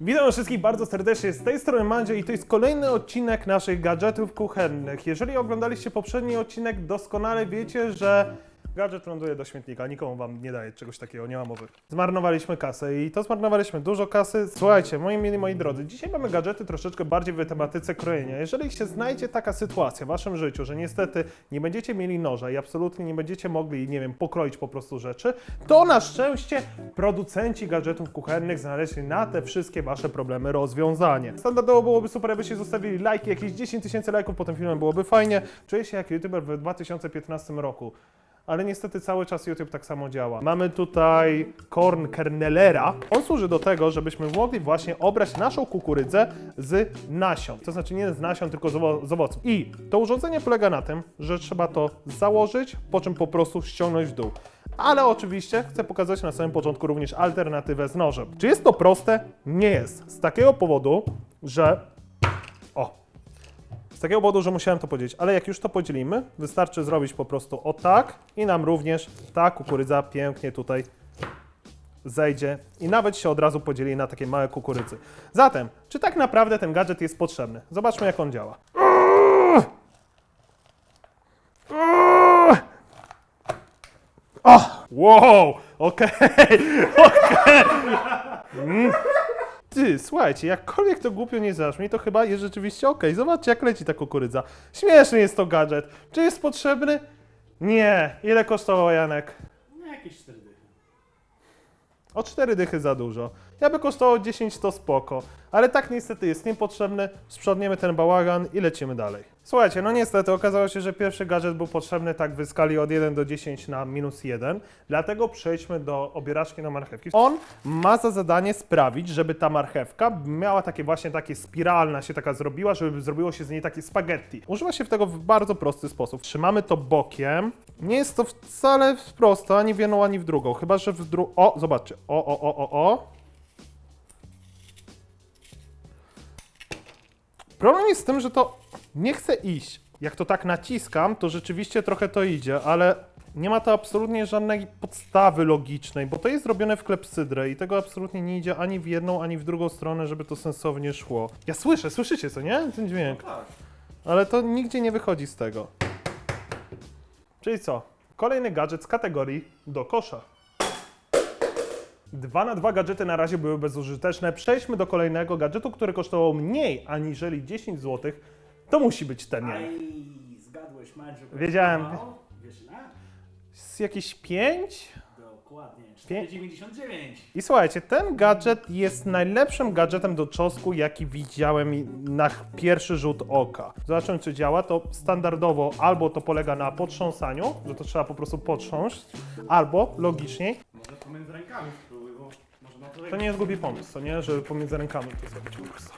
Witam wszystkich bardzo serdecznie, z tej strony Mandzio i to jest kolejny odcinek naszych gadżetów kuchennych. Jeżeli oglądaliście poprzedni odcinek, doskonale wiecie, że gadżet ląduje do śmietnika, nikomu wam nie daje czegoś takiego, nie ma mowy. Zmarnowaliśmy kasę i to zmarnowaliśmy dużo kasy. Słuchajcie, moi mili, moi drodzy, dzisiaj mamy gadżety troszeczkę bardziej w tematyce krojenia. Jeżeli się znajdzie taka sytuacja w waszym życiu, że niestety nie będziecie mieli noża i absolutnie nie będziecie mogli, nie wiem, pokroić po prostu rzeczy, to na szczęście producenci gadżetów kuchennych znaleźli na te wszystkie wasze problemy rozwiązanie. Standardowo byłoby super, abyście zostawili lajki, jakieś 10 tysięcy lajków po tym filmie byłoby fajnie. Czuję się jak youtuber w 2015 roku. Ale niestety cały czas YouTube tak samo działa. Mamy tutaj korn kernelera. On służy do tego, żebyśmy mogli właśnie obrać naszą kukurydzę z nasion. To znaczy nie z nasion, tylko z, owo- owoców. I to urządzenie polega na tym, że trzeba to założyć, po czym po prostu ściągnąć w dół. Ale oczywiście chcę pokazać na samym początku również alternatywę z nożem. Czy jest to proste? Nie jest. Z takiego powodu, że... Z takiego powodu, że musiałem to podzielić, ale jak już to podzielimy, wystarczy zrobić po prostu o tak i nam również ta kukurydza pięknie tutaj zejdzie i nawet się od razu podzieli na takie małe kukurydzy. Zatem, czy tak naprawdę ten gadżet jest potrzebny? Zobaczmy jak on działa. O! Wow! Okej! Okej! Mm. Ty, słuchajcie, jakkolwiek to głupio nie zabrzmi, to chyba jest rzeczywiście okej. Zobaczcie, jak leci ta kukurydza. Śmieszny jest to gadżet. Czy jest potrzebny? Nie. Ile kosztował Janek? No jakieś 4 dychy. O 4 dychy za dużo. Ja by kosztowało 10 to spoko. Ale tak niestety jest niepotrzebny. Sprzątniemy ten bałagan i lecimy dalej. Słuchajcie, no niestety okazało się, że pierwszy gadżet był potrzebny tak w skali od 1 do 10 na minus 1. Dlatego przejdźmy do obieraczki na marchewki. On ma za zadanie sprawić, żeby ta marchewka miała takie właśnie takie spiralna się taka zrobiła, żeby zrobiło się z niej takie spaghetti. Używa się tego w bardzo prosty sposób. Trzymamy to bokiem. Nie jest to wcale prosto, ani w jedną, ani w drugą. Chyba, że w drugą... O, zobaczcie. O, o, o, o, o. Problem jest z tym, że to nie chce iść. Jak to tak naciskam, to rzeczywiście trochę to idzie, ale nie ma to absolutnie żadnej podstawy logicznej, bo to jest zrobione w klepsydrę i tego absolutnie nie idzie ani w jedną, ani w drugą stronę, żeby to sensownie szło. Ja słyszę, słyszycie co, nie? Ten dźwięk. Tak. Ale to nigdzie nie wychodzi z tego. Czyli co? Kolejny gadżet z kategorii do kosza. Dwa na dwa gadżety na razie były bezużyteczne. Przejdźmy do kolejnego gadżetu, który kosztował mniej aniżeli 10 zł. To musi być ten. Aj, zgadłeś, Madziu. Wiedziałem. kosztowało? Wiesz ile? Z jakieś 5? Dokładnie, Pię- 4,99. I słuchajcie, ten gadżet jest najlepszym gadżetem do czosku, jaki widziałem na pierwszy rzut oka. Zobaczymy, czy działa. To standardowo albo to polega na potrząsaniu, że to trzeba po prostu potrząść, albo logiczniej, Może pomiędzy rękami spróbuj, bo może na to nie jest głupi pomysł, to nie, żeby pomiędzy rękami to zrobić po prostu.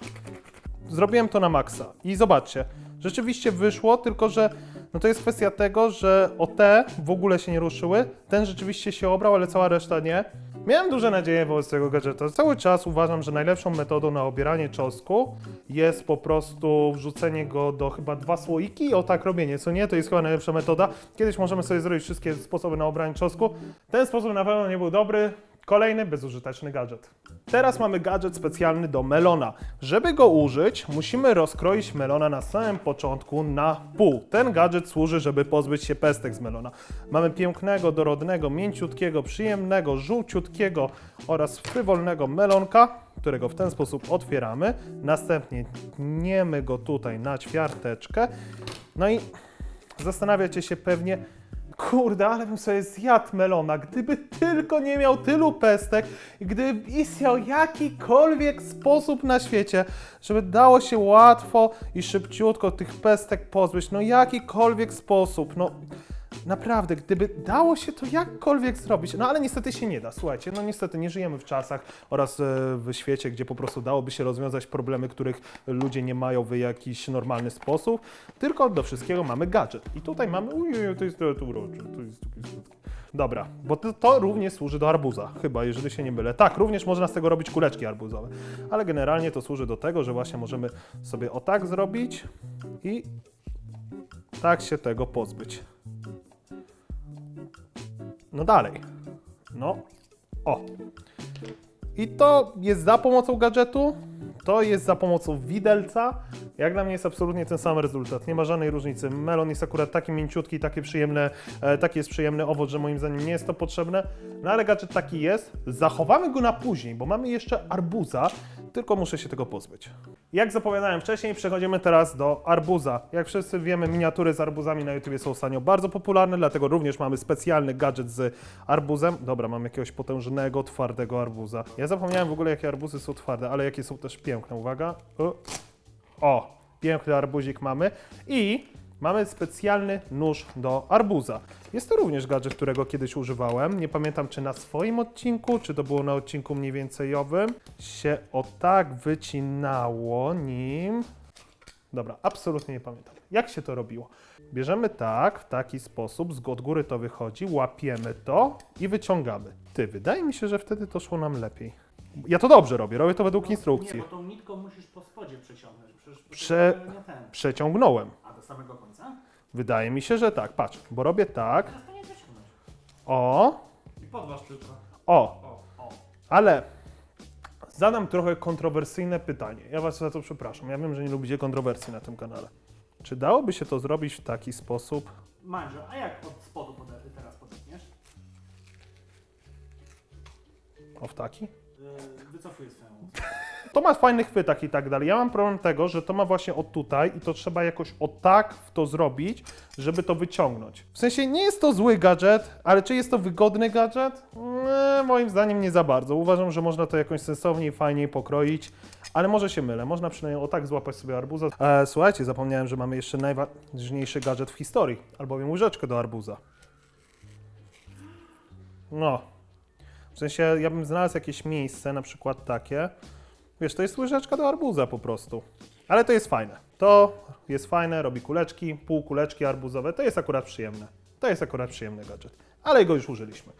Zrobiłem to na maksa i zobaczcie, rzeczywiście wyszło, tylko że no to jest kwestia tego, że o te w ogóle się nie ruszyły, ten rzeczywiście się obrał, ale cała reszta nie. Miałem duże nadzieje wobec tego gadżeta. Cały czas uważam, że najlepszą metodą na obieranie czosnku jest po prostu wrzucenie go do chyba dwa słoiki o tak robienie, co nie? To jest chyba najlepsza metoda. Kiedyś możemy sobie zrobić wszystkie sposoby na obranie czosnku. Ten sposób na pewno nie był dobry. Kolejny bezużyteczny gadżet. Teraz mamy gadżet specjalny do melona. Żeby go użyć, musimy rozkroić melona na samym początku na pół. Ten gadżet służy, żeby pozbyć się pestek z melona. Mamy pięknego, dorodnego, mięciutkiego, przyjemnego, żółciutkiego oraz frywolnego melonka, którego w ten sposób otwieramy. Następnie tniemy go tutaj na ćwiarteczkę. No i zastanawiacie się pewnie, Kurde, ale bym sobie zjadł melona, gdyby tylko nie miał tylu pestek i gdyby istniał jakikolwiek sposób na świecie, żeby dało się łatwo i szybciutko tych pestek pozbyć. No jakikolwiek sposób, no naprawdę, gdyby dało się to jakkolwiek zrobić, no ale niestety się nie da, słuchajcie, no niestety nie żyjemy w czasach oraz e, w świecie, gdzie po prostu dałoby się rozwiązać problemy, których ludzie nie mają w jakiś normalny sposób, tylko do wszystkiego mamy gadżet. I tutaj mamy, uj, uj, to jest to, urocze, to jest takie. Dobra, bo to, to również służy do arbuza, chyba, jeżeli się nie mylę. Tak, również można z tego robić kuleczki arbuzowe, ale generalnie to służy do tego, że właśnie możemy sobie o tak zrobić i tak się tego pozbyć. No dalej. No. O. I to jest za pomocą gadżetu, to jest za pomocą widelca. Jak dla mnie jest absolutnie ten sam rezultat. Nie ma żadnej różnicy. Melon jest akurat taki mięciutki, taki przyjemny, e, taki jest przyjemny owoc, że moim zdaniem nie jest to potrzebne. No ale gadżet taki jest. Zachowamy go na później, bo mamy jeszcze arbuza, tylko muszę się tego pozbyć. Jak zapowiadałem wcześniej, przechodzimy teraz do arbuza. Jak wszyscy wiemy, miniatury z arbuzami na YouTube są ostatnio bardzo popularne, dlatego również mamy specjalny gadżet z arbuzem. Dobra, mam jakiegoś potężnego, twardego arbuza. Ja zapomniałem w ogóle, jakie arbuzy są twarde, ale jakie są też piękne. Uwaga. O, piękny arbuzik mamy. I mamy specjalny nóż do arbuza. Jest to również gadżet, którego kiedyś używałem. Nie pamiętam, czy na swoim odcinku, czy to było na odcinku mniej więcej-owym. Się o tak wycinało nim. Dobra, absolutnie nie pamiętam. Jak się to robiło? Bierzemy tak, w taki sposób, z od góry to wychodzi, łapiemy to i wyciągamy. Ty, wydaje mi się, że wtedy to szło nam lepiej. Ja to dobrze robię, robię to według Nie, instrukcji. bo tą nitką musisz po spodzie przeciągnąć. Przecież Prze- nie ten. Przeciągnąłem. A do samego końca? Wydaje mi się, że tak. Patrz, bo robię tak. Teraz to nie przeciągnąć. O, I podważ tylko. o, O, o. ale zadam trochę kontrowersyjne pytanie. Ja was za to przepraszam. Ja wiem, że nie lubicie kontrowersji na tym kanale. Czy dałoby się to zrobić w taki sposób? Mandzio, a jak od spodu pode- teraz podetniesz? O, w taki? Yy, wycofuję swoją. To ma fajny chwytak i tak dalej. Ja mam problem tego, że to ma właśnie od tutaj i to trzeba jakoś o tak w to zrobić, żeby to wyciągnąć. W sensie nie jest to zły gadżet, ale czy jest to wygodny gadżet? Nie, moim zdaniem nie za bardzo. Uważam, że można to jakoś sensowniej, fajniej pokroić, ale może się mylę. Można przynajmniej o tak złapać sobie arbuza. E, słuchajcie, zapomniałem, że mamy jeszcze najważniejszy gadżet w historii, albowiem łyżeczkę do arbuza. No. W sensie ja bym znalazł jakieś miejsce, na przykład takie, Wiesz, to jest łyżeczka do arbuza po prostu. Ale to jest fajne. To jest fajne, robi kuleczki, pół kuleczki arbuzowe. To jest akurat przyjemne. To jest akurat przyjemny gadżet. Ale go już użyliśmy.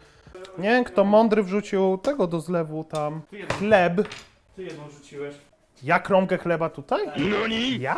Nie kto mądry wrzucił tego do zlewu tam. Chleb. ty jedną rzuciłeś. Ja kromkę chleba tutaj? Ja?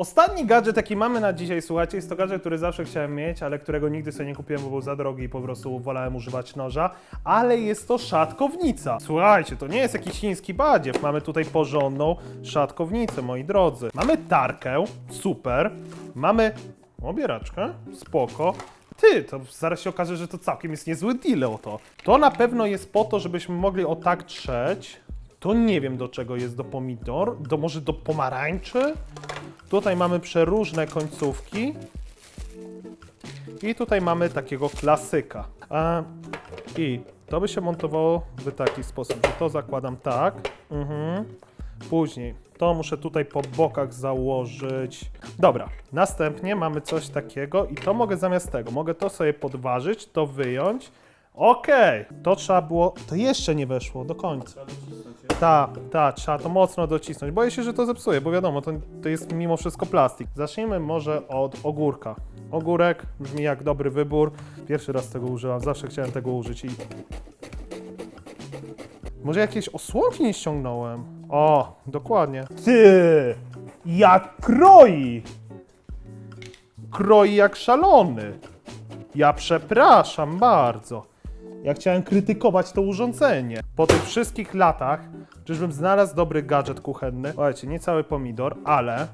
Ostatni gadżet, jaki mamy na dzisiaj, słuchajcie, jest to gadżet, który zawsze chciałem mieć, ale którego nigdy sobie nie kupiłem, bo był za drogi i po prostu wolałem używać noża, ale jest to szatkownica. Słuchajcie, to nie jest jakiś chiński badziew, mamy tutaj porządną szatkownicę, moi drodzy. Mamy tarkę, super, mamy obieraczkę, spoko, ty, to zaraz się okaże, że to całkiem jest niezły deal o to. To na pewno jest po to, żebyśmy mogli o tak trzeć. To nie wiem do czego jest, do pomidor, do może do pomarańczy. Tutaj mamy przeróżne końcówki. I tutaj mamy takiego klasyka. A, I to by się montowało w taki sposób, że to zakładam tak. Mhm. Później to muszę tutaj po bokach założyć. Dobra, następnie mamy coś takiego i to mogę zamiast tego, mogę to sobie podważyć, to wyjąć. Okej, to trzeba było, to jeszcze nie weszło do końca. Tak, tak, trzeba to mocno docisnąć. Boję się, że to zepsuje, bo wiadomo, to, to jest mimo wszystko plastik. Zacznijmy może od ogórka. Ogórek brzmi jak dobry wybór. Pierwszy raz tego użyłam, zawsze chciałem tego użyć i... Może jakieś osłonki nie ściągnąłem? O, dokładnie. Ty! Jak kroi! Kroi jak szalony. Ja przepraszam bardzo. Ja chciałem krytykować to urządzenie. Po tych wszystkich latach, czyżbym znalazł dobry gadżet kuchenny? Słuchajcie, nie cały pomidor, ale...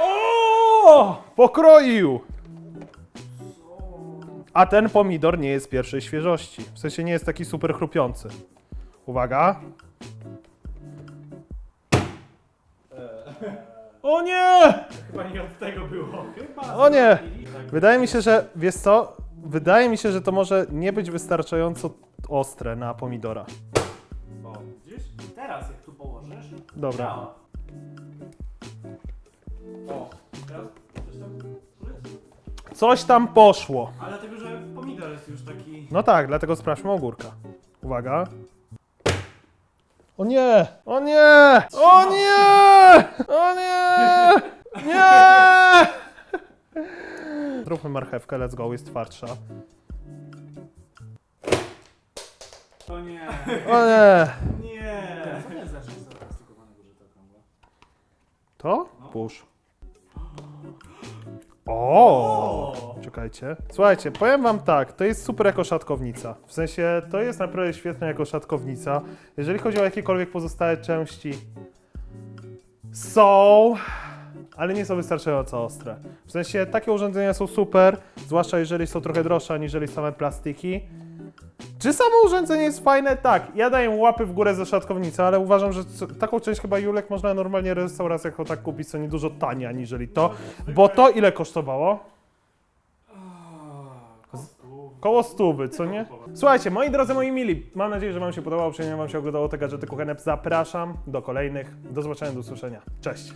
O! Pokroił! A ten pomidor nie jest pierwszej świeżości. W sensie nie jest taki super chrupiący. Uwaga. O nie! Chyba nie od tego było. Chyba. O nie! Tak. Wydaje mi się, że wiesz co? Wydaje mi się, że to może nie być wystarczająco ostre na pomidora. O, widzisz? Teraz jak tu położysz. Dobra. Działa. O, teraz coś tam? Coś tam poszło. Ale dlatego, że pomidor jest już taki... No tak, dlatego sprawdźmy ogórka. Uwaga. O nie! O nie! O nie! O nie! Nie! Zróbmy marchewkę, let's go, jest twardsza. O nie. O nie! Nie. To okrągła? To? Pusz. O! Czekajcie. Słuchajcie, powiem wam tak, to jest super jako szatkownica. W sensie, to jest naprawdę świetne jako szatkownica. Jeżeli chodzi o jakiekolwiek pozostałe części, są, ale nie są wystarczająco ostre. W sensie, takie urządzenia są super, zwłaszcza jeżeli są trochę droższe aniżeli same plastiki. Czy samo urządzenie jest fajne? Tak, ja daję łapy w górę za szatkownicę, ale uważam, że taką część chyba Julek można normalnie w restauracjach tak kupić, co nie dużo taniej aniżeli to. Bo to ile kosztowało? Koło stówy, co nie? Słuchajcie, moi drodzy, moi mili, mam nadzieję, że Wam się podobało, przynajmniej Wam się oglądało te gadżety kuchenne. Zapraszam do kolejnych. Do zobaczenia, do usłyszenia. Cześć!